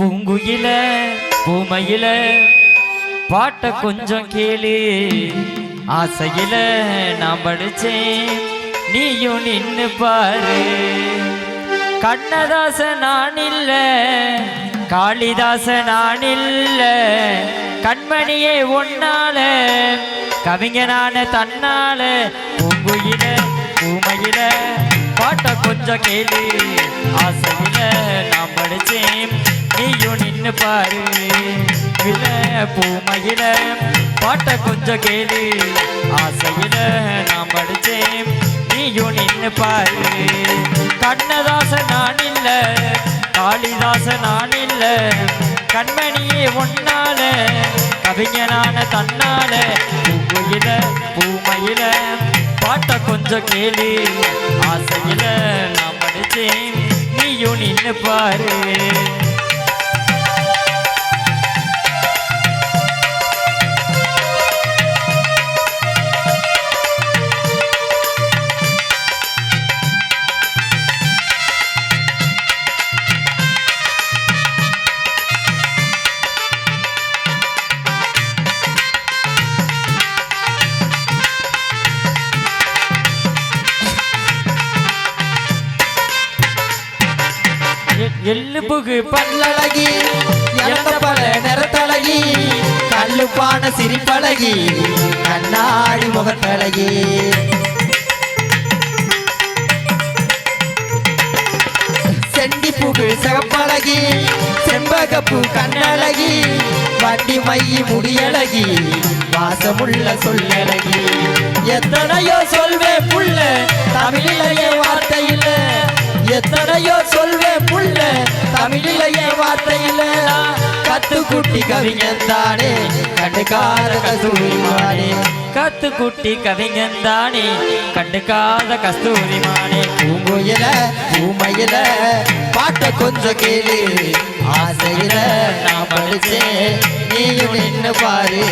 பூங்குயில பூமையில பாட்ட கொஞ்சம் கேளு. ஆசையில நான் படிச்சேன் நீயும் நின்னு பாரு. கண்ணதாச நான் இல்ல காளிதாச நான் இல்ல கண்மணியே ஒன்னால கவிஞனான தன்னால பூங்குயில பூமையில பாட்ட கொஞ்சம் கேளு. ஆசையில நான் படிச்சேன் நீயும் நின்று பாரு. வில பூமையில பாட்ட கொஞ்சம் கேளு. ஆசையில நான் படிச்சேன். நீயும் நின்று பாரு. கண்ணதாச நான் இல்ல காளிதாச நான் இல்ல. கண்மணியே ஒன்னால கவிஞனான தன்னால. பூங்குயில பூமையில பாட்ட கொஞ்சம் கேளு. ஆசையில நான் படிச்சேன். நீயும் நின்று பாரு. எல்லுபுகு பல்லழகி இறந்த பல நிறத்தழகி கல்லுப்பான சிரிப்பழகி கண்ணாடி முகத்தழகி. செண்டி புகழ் சிகப்பழகி செம்பகப்பு கண்ணழகி வண்டி மையி முடியழகி வாசமுள்ள சொல்லழகி. எத்தனையோ சொல்வே புள்ள தமிழிலேயே வார்த்தை இல்லை. எத்தனையோ சொல்வேன் தமிழிலேயே வார்த்தை இல்ல கத்துக்குட்டி கவிஞன் தானே. கண்டுக்கார கசூரிமானே கத்து கவிஞன் தானே. கண்டுக்காத கஸ்தூரிமானே பூங்குயில பூமையில பாட்ட கொஞ்சம் கேளு. ஆசையில நான் படிச்சேன். நீயும் நின்று பாரு.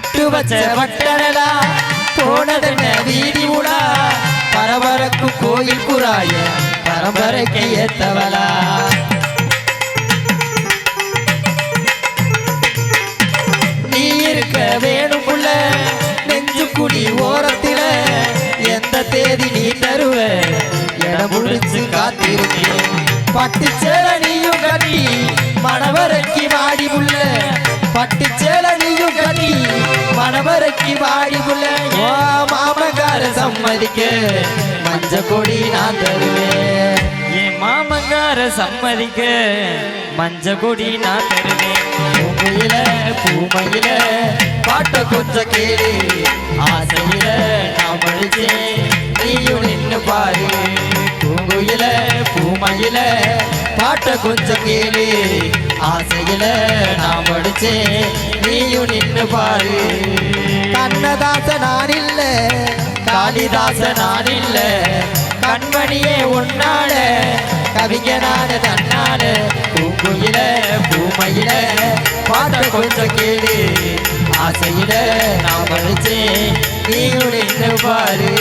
பொட்டு வச்ச வட்டடலா போனதென்ன வீதி உலா பரபரக்கு கோயில் குராய பரம்பரைக்கு ஏத்தவளா. நீ இருக்க வேணும் புள்ள நெஞ்சு குடி ஓரத்தில எந்த தேதி நீ தருவ இடம் முடிச்சு காத்திருக்கேன் பட்டு சேர நீயும் கட்டி மணவரைக்கு வாடி உள்ள பட்டு சேல நீயும் கட்டி மணவரைக்கு வாடி புள்ள ஓ மாமகார சம்மதிக்க மஞ்ச கொடி நான் தருவேன் என் மாமங்கார சம்மதிக்க மஞ்ச கொடி நான் தருவேன் பூமையில பூமையில பாட்ட கொஞ்சம் கேளு. ஆசையில நான் படிச்சேன் நீயும் நின்னு பாரு. பூங்குயில பூமையில பாட்ட கொஞ்சம் கேளு. ஆசையில நான் படிச்சேன். நீயும் நின்னு பாரு. கண்ணதாச நான் இல்ல. காளிதாச நான் இல்ல. கண்மணியே உன்னால. கவிஞனான தன்னால. பூங்குயில பூமையில. பாட்ட கொஞ்சம் கேளு. ஆசையில நான் படிச்சேன். நீயும் நின்னு பாரு.